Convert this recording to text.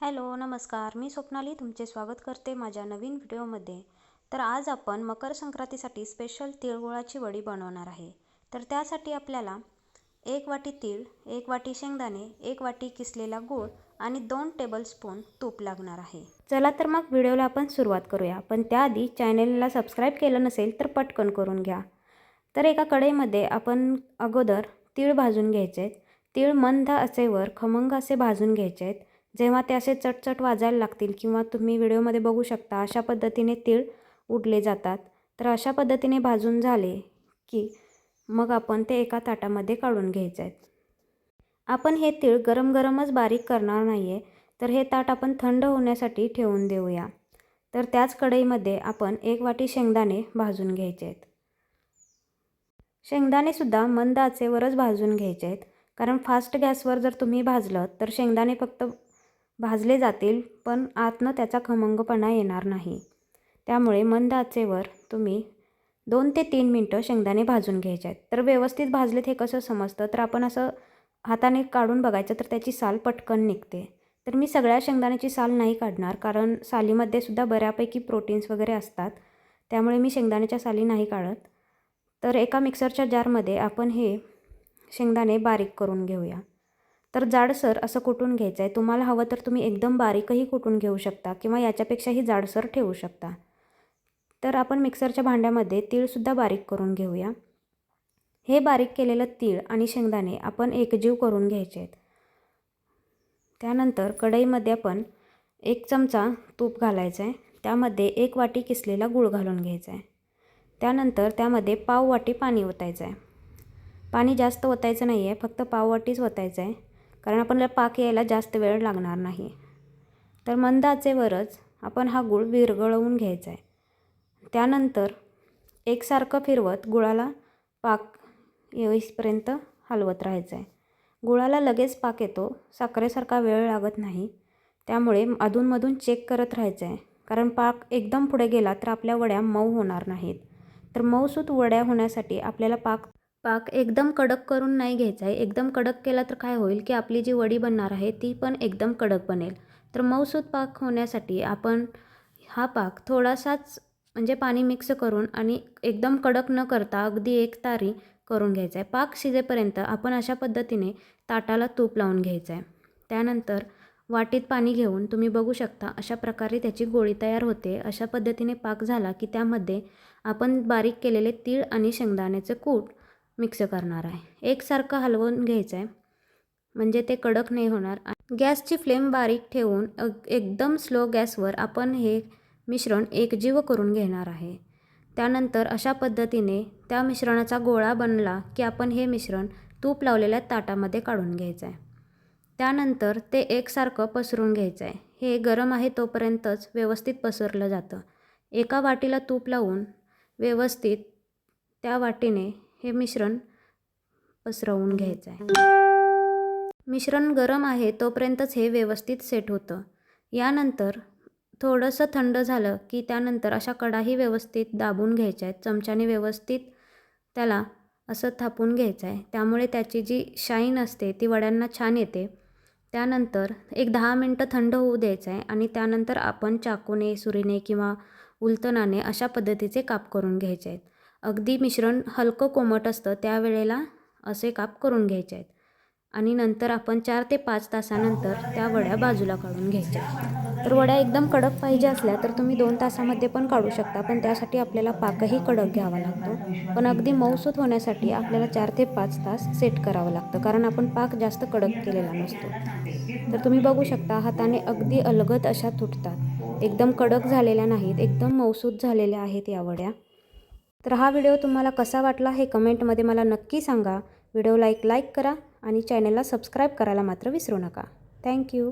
Hello नमस्कार. मी स्वप्नाली तुमचे स्वागत करते माझ्या नवीन व्हिडिओमध्ये. तर आज आपण मकर संक्रांतीसाठी स्पेशल तिळगुळाची वडी बनवणार आहे. तर त्यासाठी आपल्याला एक वाटी तीळ एक वाटी शेंगदाणे एक वाटी किसलेला गूळ आणि दोन टेबलस्पून तूप लागणार आहे. चला तर मग व्हिडिओला आपण सुरुवात करूया. पण त्याआधी चॅनेलला सबस्क्राईब केलं नसेल तर पटकन करून घ्या. तर एका कढईमध्ये आपण अगोदर तीळ भाजून घ्यायचे आहेत तीळ मंद असेवर खमंग असे भाजून घ्यायचे आहेत जेव्हा ते असे चटचट वाजायला लागतील किंवा तुम्ही व्हिडिओमध्ये बघू शकता अशा पद्धतीने तीळ उडले जातात. तर अशा पद्धतीने भाजून झाले की मग आपण ते एका ताटामध्ये काढून घ्यायचे आहेत. आपण हे तीळ गरम गरमच बारीक करणार नाही आहे तर हे ताट आपण थंड होण्यासाठी ठेवून देऊया. तर त्याच कढईमध्ये आपण एक वाटी शेंगदाणे भाजून घ्यायचे आहेत. शेंगदाणेसुद्धा मंद आचेवरच भाजून घ्यायचे आहेत कारण फास्ट गॅसवर जर तुम्ही भाजलं तर शेंगदाणे फक्त भाजले जातील पण आतनं त्याचा खमंगपणा येणार नाही. त्यामुळे मंद आचेवर तुम्ही दोन ते तीन मिनटं शेंगदाणे भाजून घ्यायचे. आहेत तर व्यवस्थित भाजलेत हे कसं समजतं? तर आपण असं हाताने काढून बघायचं तर त्याची साल पटकन निघते. तर मी सगळ्या शेंगदाण्याची साल नाही काढणार कारण सालीमध्ये सुद्धा बऱ्यापैकी प्रोटीन्स वगैरे असतात. त्यामुळे मी शेंगदाण्याच्या साली नाही काढत. तर एका मिक्सरच्या जारमध्ये आपण हे शेंगदाणे बारीक करून घेऊया. तर जाडसर असं कुटून घ्यायचं आहे? तुम्हाला हवं तर तुम्ही एकदम बारीकही कुटून घेऊ शकता किंवा याच्यापेक्षाही जाडसर ठेवू शकता. तर आपण मिक्सरच्या भांड्यामध्ये तीळसुद्धा बारीक करून घेऊया. हे बारीक केलेलं तीळ आणि शेंगदाणे आपण एकजीव करून घ्यायचे आहेत. त्यानंतर कढईमध्ये आपण एक चमचा तूप घालायचं आहे. त्यामध्ये एक वाटी किसलेला गूळ घालून घ्यायचा आहे. त्यानंतर त्यामध्ये पाव वाटी पाणी ओतायचं आहे. पाणी जास्त ओतायचं नाही आहे फक्त पाव वाटीच ओतायचं आहे. कारण आपल्याला पाक यायला जास्त वेळ लागणार नाही. तर मंद आचेवरच आपण हा गूळ विरघळवून घ्यायचा आहे. त्यानंतर एकसारखं फिरवत गुळाला पाक येईपर्यंत हलवत राहायचं आहे. गुळाला लगेच पाक येतो साखरेसारखा वेळ लागत नाही. त्यामुळे अधूनमधून चेक करत राहायचं आहे. कारण पाक एकदम पुढे गेला तर आपल्या वड्या मऊ होणार नाहीत. तर मऊसूत वड्या होण्यासाठी आपल्याला पाक पाक एकदम कडक करून नाही घ्यायचा आहे. एकदम कडक केला तर काय होईल की आपली जी वडी बनणार आहे ती पण एकदम कडक बनेल. तर मऊसूत पाक होण्यासाठी आपण हा पाक थोडासाच म्हणजे पाणी मिक्स करून आणि एकदम कडक न करता अगदी एक तारी करून घ्यायचा आहे. पाक शिजेपर्यंत आपण अशा पद्धतीने ताटाला तूप लावून घ्यायचं आहे. त्यानंतर वाटीत पाणी घेऊन तुम्ही बघू शकता अशा प्रकारे त्याची गोळी तयार होते. अशा पद्धतीने पाक झाला की त्यामध्ये आपण बारीक केलेले तीळ आणि शेंगदाण्याचे कूट मिक्स करणार आहे. एकसारखं हलवून घ्यायचं आहे म्हणजे ते कडक नाही होणार. गॅसची फ्लेम बारीक ठेवून एकदम स्लो गॅसवर आपण हे मिश्रण एकजीव करून घेणार आहे. त्यानंतर अशा पद्धतीने त्या मिश्रणाचा गोळा बनला की आपण हे मिश्रण तूप लावलेल्या ताटामध्ये काढून घ्यायचं आहे त्यानंतर ते एकसारखं पसरून घ्यायचं आहे हे गरम आहे तोपर्यंतच व्यवस्थित पसरलं जातं. एका वाटीला तूप लावून व्यवस्थित त्या वाटीने हे मिश्रण पसरवून घ्यायचं आहे. मिश्रण गरम आहे तोपर्यंतच हे व्यवस्थित सेट होतं. यानंतर थोडंसं थंड झालं की त्यानंतर अशा कडाही व्यवस्थित दाबून घ्यायच्या आहेत. चमच्याने व्यवस्थित त्याला असं थापून घ्यायचं आहे. त्यामुळे त्याची जी शाईन असते ती वड्यांना छान येते. त्यानंतर एक दहा मिनटं थंड होऊ द्यायचं आहे आणि त्यानंतर आपण चाकूने सुरीने किंवा उलतनाने अशा पद्धतीचे काप करून घ्यायचे आहेत. अगदी मिश्रण हलकं कोमट असतं त्यावेळेला असे काप करून घ्यायचे आहेत. आणि नंतर आपण चार ते पाच तासानंतर त्या वड्या बाजूला काढून घ्यायच्या तर वड्या एकदम कडक पाहिजे असल्या तर तुम्ही दोन तासामध्ये पण काढू शकता पण त्यासाठी आपल्याला पाकही कडक घ्यावा लागतो. पण अगदी मऊसूत होण्यासाठी आपल्याला चार ते पाच तास सेट करावं लागतं कारण आपण पाक जास्त कडक केलेला नसतो. तर तुम्ही बघू शकता हाताने अगदी अलगद अशा तुटतात. एकदम कडक झालेल्या नाहीत एकदम मऊसूत झालेल्या आहेत या वड्या. तर हा व्हिडिओ तुम्हाला कसा वाटला हे कमेंटमध्ये मला नक्की सांगा. व्हिडिओला एक लाईक करा आणि चॅनलला सबस्क्राईब करायला मात्र विसरू नका. थँक्यू